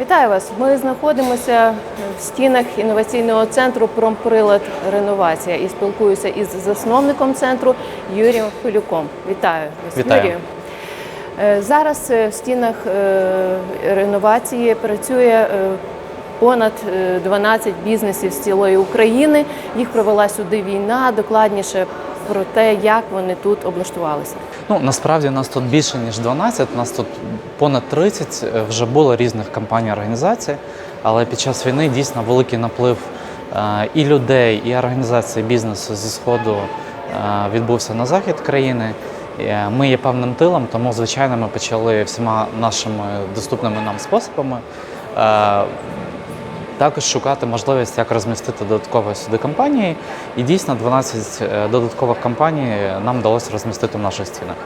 Вітаю вас! Ми знаходимося в стінах інноваційного центру Промприлад Реновація і спілкуюся із засновником центру Юрієм Филюком. Вітаю вас, Вітаю. Юрію. Е, Зараз е, в стінах е, реновації працює понад е, 12 бізнесів з цілої України. Їх провела сюди війна. Докладніше про те, як вони тут облаштувалися. Ну насправді нас тут більше ніж 12, нас тут понад 30 е, вже було різних компаній організацій, але під час війни дійсно великий наплив е, і людей, і організацій бізнесу зі сходу е, відбувся на захід країни. Ми є певним тилом, тому звичайно ми почали всіма нашими доступними нам способами. Також шукати можливість, як розмістити додаткові сюди компанії. І дійсно 12 е, додаткових компаній нам вдалося розмістити в наших стінах.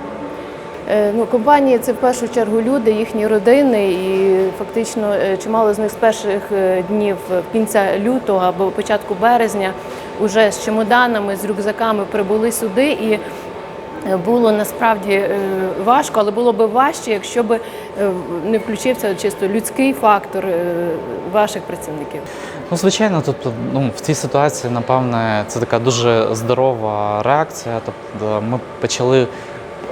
Е, Ну, компанії це в першу чергу люди, їхні родини, і фактично е, чимало з них з перших днів кінця лютого або початку березня уже з чемоданами, з рюкзаками прибули сюди. І було насправді важко, але було би важче, якщо б не включився чисто людський фактор ваших працівників. Ну, звичайно, тут ну, в цій ситуації, напевне, це така дуже здорова реакція. Тобто ми почали е,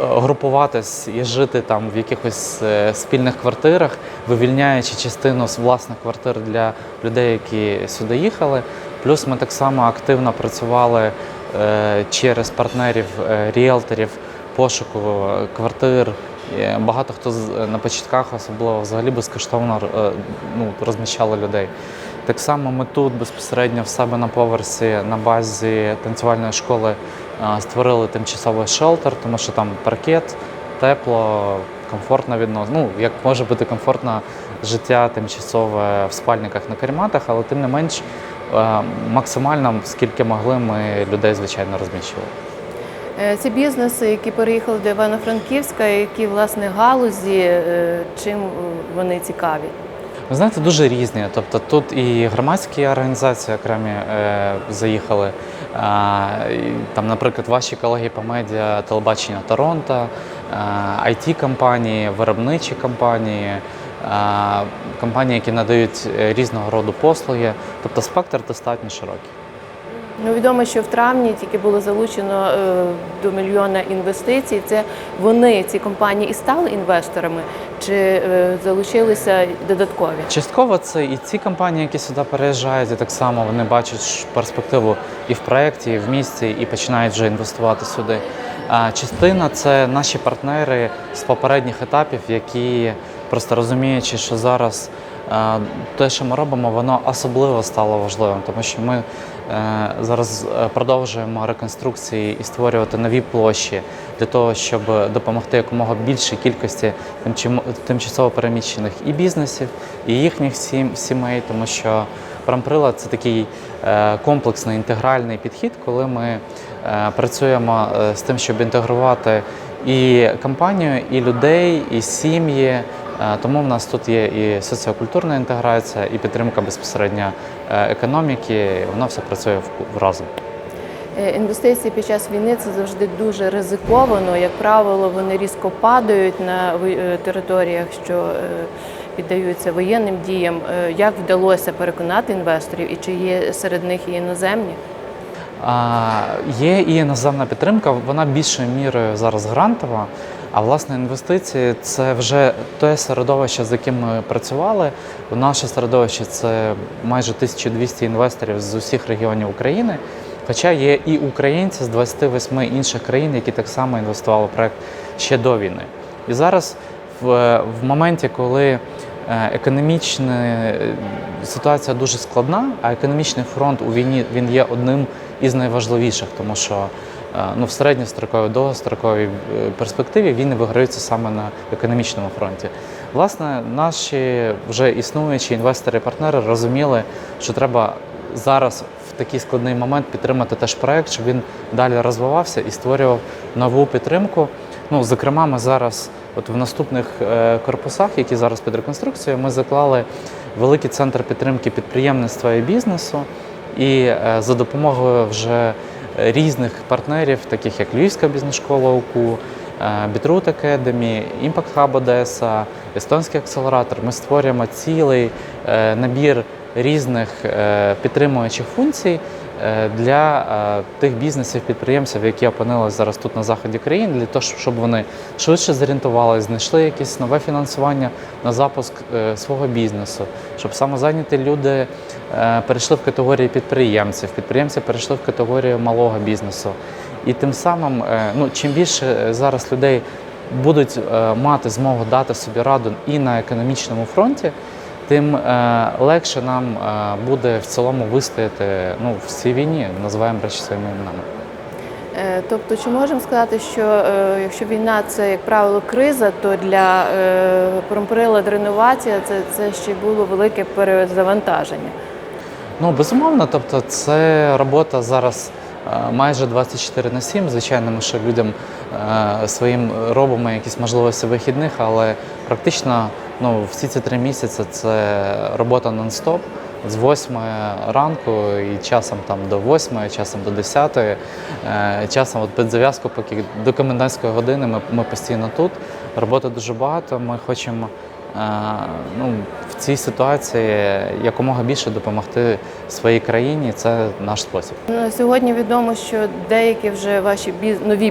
групуватись і жити там в якихось е, спільних квартирах, вивільняючи частину з власних квартир для людей, які сюди їхали. Плюс ми так само активно працювали е, через партнерів, ріелторів, пошуку квартир. Е, Багато хто на початках особливо взагалі безкоштовно е, ну, розміщали людей. Так само ми тут безпосередньо в себе на поверсі на базі танцювальної школи е, створили тимчасовий шелтер, тому що там паркет, тепло, комфортно відносно. Ну, як може бути комфортно життя тимчасове в спальниках на карематах, але тим не менш е, максимально скільки могли, ми людей звичайно розміщували. Е, Це бізнеси, які переїхали до Івано-Франківська, які власне галузі, е, чим е, вони цікаві. Ви знаєте, дуже різні. Тобто тут і громадські організації окремі е, заїхали. І, там, наприклад, ваші колеги по медіа, телебачення Торонто, it компанії виробничі компанії, а, компанії, які надають е, різного роду послуги. Тобто спектр достатньо широкий. Ну, відомо, що в травні тільки було залучено е, до мільйона інвестицій. Це вони, ці компанії, і стали інвесторами, чи е, залучилися додаткові? Частково це і ці компанії, які сюди переїжджають, і так само вони бачать перспективу і в проєкті, і в місті, і починають вже інвестувати сюди. А частина це наші партнери з попередніх етапів, які просто розуміючи, що зараз те, що ми робимо, воно особливо стало важливим, тому що ми зараз е, продовжуємо реконструкції і створювати нові площі для того, щоб допомогти якомога більшій кількості тимчасово переміщених і бізнесів, і їхніх сім- сімей, тому що Промприлад це такий е, комплексний інтегральний підхід, коли ми е, працюємо е, з тим, щоб інтегрувати і компанію, і людей, і сім'ї. Е, Тому в нас тут є і соціокультурна інтеграція, і підтримка безпосередньо е, економіки. Воно все працює в- разом. Е, Інвестиції під час війни це завжди дуже ризиковано. Як правило, вони різко падають на територіях, що піддаються воєнним діям. Як вдалося переконати інвесторів, і чи є серед них і іноземні? Є і іноземна підтримка, вона більшою мірою зараз грантова. А власне інвестиції це вже те середовище, з яким ми працювали. В Наше середовище це майже 1200 інвесторів з усіх регіонів України. Хоча є і українці з 28 інших країн, які так само інвестували в проект ще до війни. І зараз, в, в моменті, коли е, економічна е, ситуація дуже складна, а економічний фронт у війні він є одним із найважливіших, тому що е, ну, в середньостроковій, довгостроковій е, перспективі війни виграються саме на економічному фронті. Власне, наші вже існуючі інвестори-партнери розуміли, що треба зараз в такий складний момент підтримати теж проект, щоб він далі розвивався і створював нову підтримку. Ну, зокрема, ми зараз, от в наступних е, корпусах, які зараз під реконструкцією, ми заклали великий центр підтримки підприємництва і бізнесу. І е, за допомогою вже різних партнерів, таких як Львівська бізнес-школа УКУ, Бітрут Academy, Impact Hub Одеса, Естонський акселератор. Ми створюємо цілий е, набір різних е, підтримуючих функцій е, для е, тих бізнесів, підприємців, які опинилися зараз тут на заході країни, для того, щоб- вони швидше зорієнтувалися, знайшли якесь нове фінансування на запуск свого бізнесу, щоб самозайняті люди перейшли в категорії підприємців, підприємці перейшли в категорію малого бізнесу. І тим самим, ну, чим більше зараз людей будуть мати змогу дати собі раду і на економічному фронті, тим е, легше нам е, буде в цілому вистояти ну, в цій війні, називаємо речі своїми іменами. Е, Тобто, чи можемо сказати, що е, якщо війна це, як правило, криза, то для е, промприлад реновація це, це ще було велике перезавантаження. Ну, безумовно, тобто це робота зараз майже 24 на 7. Звичайно, ми ще людям своїм робимо якісь можливості вихідних, але практично ну, всі ці три місяці це робота нон-стоп. З 8 ранку і часом там до 8, часом до 10, е, часом от під зав'язку, поки до комендантської години ми, ми постійно тут. Роботи дуже багато. Ми хочемо е, ну, в цій ситуації якомога більше допомогти своїй країні. Це наш спосіб. Ну, Сьогодні відомо, що деякі вже ваші біз... нові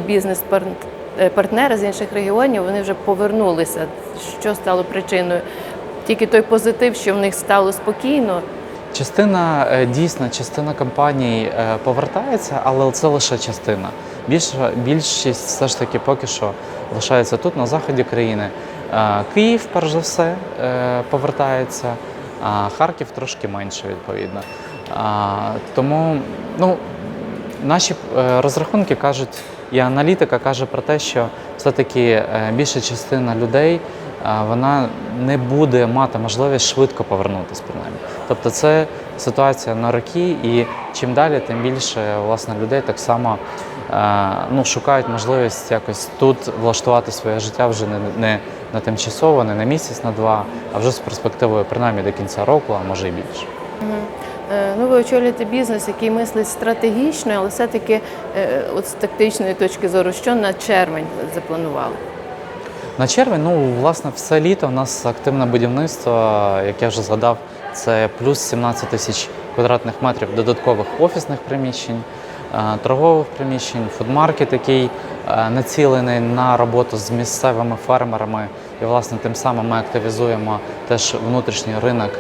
бізнес-партнери з інших регіонів вони вже повернулися. Що стало причиною? Тільки той позитив, що в них стало спокійно. Частина е, дійсно, частина компаній е, повертається, але це лише частина. Більша більшість все ж таки поки що лишається тут, на заході країни. Е, Київ, перш за все, е, повертається, а Харків трошки менше, відповідно. Тому ну, наші е, розрахунки кажуть, і аналітика каже про те, що все-таки е, більша частина людей е, вона не буде мати можливість швидко повернутися принаймні. Тобто це ситуація на роки, і чим далі, тим більше власне людей так само е, ну, шукають можливість якось тут влаштувати своє життя вже не, не на тимчасово, не на місяць, на два, а вже з перспективою принаймні до кінця року, а може і більше. Е, Ну, ви очолюєте бізнес, який мислить стратегічно, але все-таки е, от з тактичної точки зору, що на червень запланували? На червень, ну власне, все літо у нас активне будівництво, як я вже згадав, це плюс 17 тисяч квадратних метрів додаткових офісних приміщень, е, торгових приміщень, фудмаркет, який націлений на роботу з місцевими фермерами. І власне тим самим ми активізуємо теж внутрішній ринок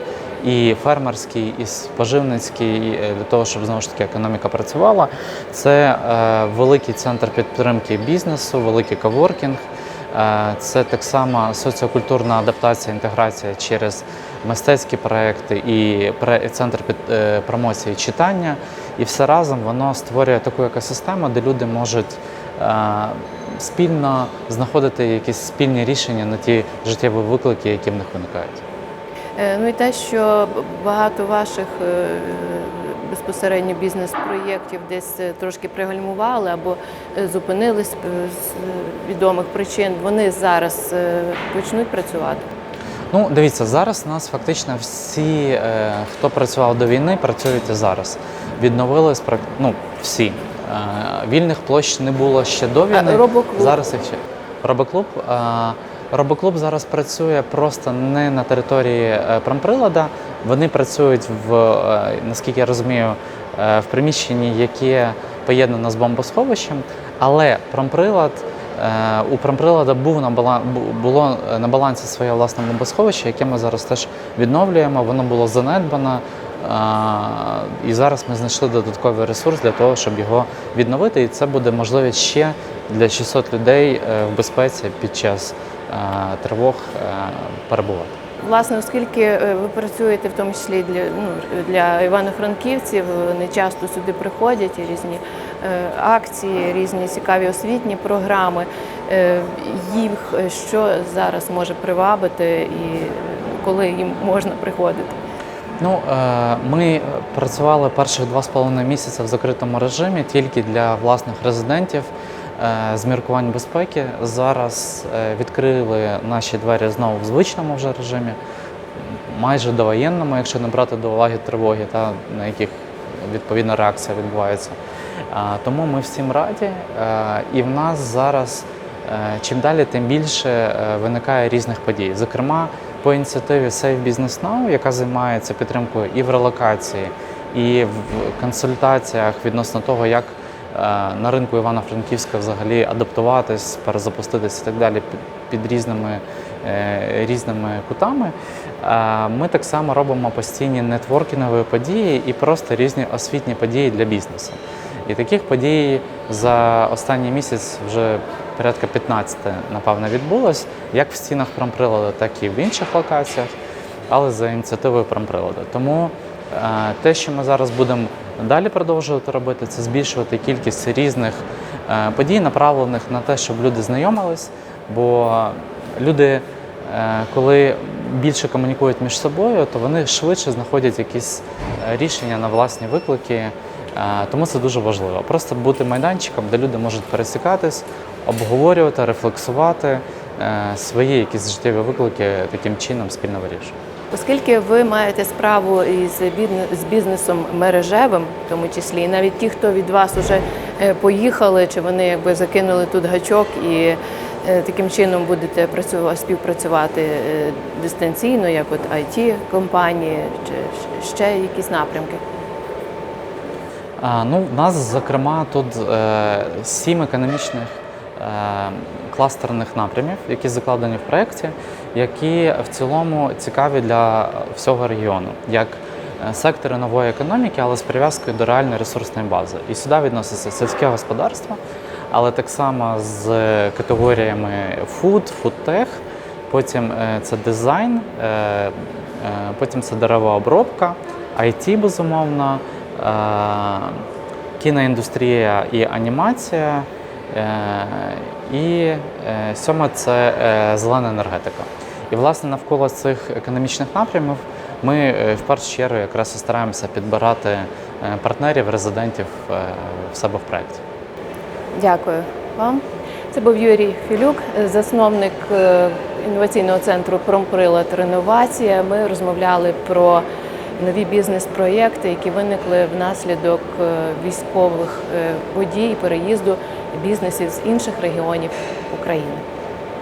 і фермерський, і споживницький, е, для того, щоб знову ж таки економіка працювала. Це е, великий центр підтримки бізнесу, великий коворкінг. Е, Це так само соціокультурна адаптація, інтеграція через мистецькі проекти і центр під промоції читання. І все разом воно створює таку екосистему, де люди можуть спільно знаходити якісь спільні рішення на ті життєві виклики, які в них виникають. Е, Ну і те, що багато ваших е, безпосередньо бізнес-проєктів десь е, трошки пригальмували або зупинились з відомих причин, вони зараз почнуть працювати. Ну, дивіться, зараз у нас фактично всі, хто працював до війни, працюють і зараз. Відновились прак- ну, всі. Вільних площ не було ще до війни. робоклуб? Зараз їх ще. Робоклуб. Робоклуб зараз працює просто не на території е, промприлада. Вони працюють в, е, наскільки я розумію, е, в приміщенні, яке поєднано з бомбосховищем, але промприлад. У промприлада був на було на балансі своє власне бомбосховище, яке ми зараз теж відновлюємо. Воно було занедбано. І зараз ми знайшли додатковий ресурс для того, щоб його відновити. І це буде можливість ще для 600 людей в безпеці під час тривог е, перебувати. Власне, оскільки е, ви працюєте в тому числі для, ну, для івано-франківців, вони часто сюди приходять і різні е, акції, різні цікаві освітні програми. Е, їх е, що зараз може привабити і е, коли їм можна приходити? Ну, е, ми працювали перших два з половиною місяці в закритому режимі тільки для власних резидентів е, з міркувань безпеки. Зараз е, відкрили наші двері знову в звичному вже режимі, майже довоєнному, якщо не брати до уваги тривоги, та на яких відповідна реакція відбувається. Е, Тому ми всім раді. Е, І в нас зараз е, чим далі, тим більше е, виникає різних подій. Зокрема, по ініціативі Save Business Now, яка займається підтримкою і в релокації, і в консультаціях відносно того, як е, на ринку Івано-Франківська взагалі адаптуватись, перезапуститись і так далі під, різними, е, різними кутами. Е, Ми так само робимо постійні нетворкінгові події і просто різні освітні події для бізнесу. І таких подій за останній місяць вже порядка 15, напевно, відбулось, як в стінах промприладу, так і в інших локаціях, але за ініціативою промприладу. Тому е, те, що ми зараз будемо далі продовжувати робити, це збільшувати кількість різних е, подій, направлених на те, щоб люди знайомились, бо люди, е, коли більше комунікують між собою, то вони швидше знаходять якісь е, рішення на власні виклики. Тому це дуже важливо. Просто бути майданчиком, де люди можуть пересікатись, обговорювати, рефлексувати свої якісь життєві виклики таким чином спільно вирішувати. Оскільки ви маєте справу із з бізнесом мережевим, в тому числі, і навіть ті, хто від вас вже поїхали, чи вони якби закинули тут гачок і е, таким чином будете працювати, співпрацювати е, дистанційно, як от it компанії, чи ще якісь напрямки. А, ну, в нас, зокрема, тут е, сім економічних е, кластерних напрямів, які закладені в проєкті, які в цілому цікаві для всього регіону, як е, сектори нової економіки, але з прив'язкою до реальної ресурсної бази. І сюди відноситься сільське господарство, але так само з категоріями food, фудтех, потім е, це дизайн, е, е, потім це деревообробка, IT, безумовно, е, кіноіндустрія і анімація. Е, І е, сьоме це е, зелена енергетика. І власне навколо цих економічних напрямів ми в першу чергу якраз і стараємося підбирати партнерів, резидентів в себе в проєкті. Дякую вам. Це був Юрій Філюк, засновник інноваційного центру Промприлад Реновація. Ми розмовляли про нові бізнес-проєкти, які виникли внаслідок військових подій, переїзду бізнесів з інших регіонів України.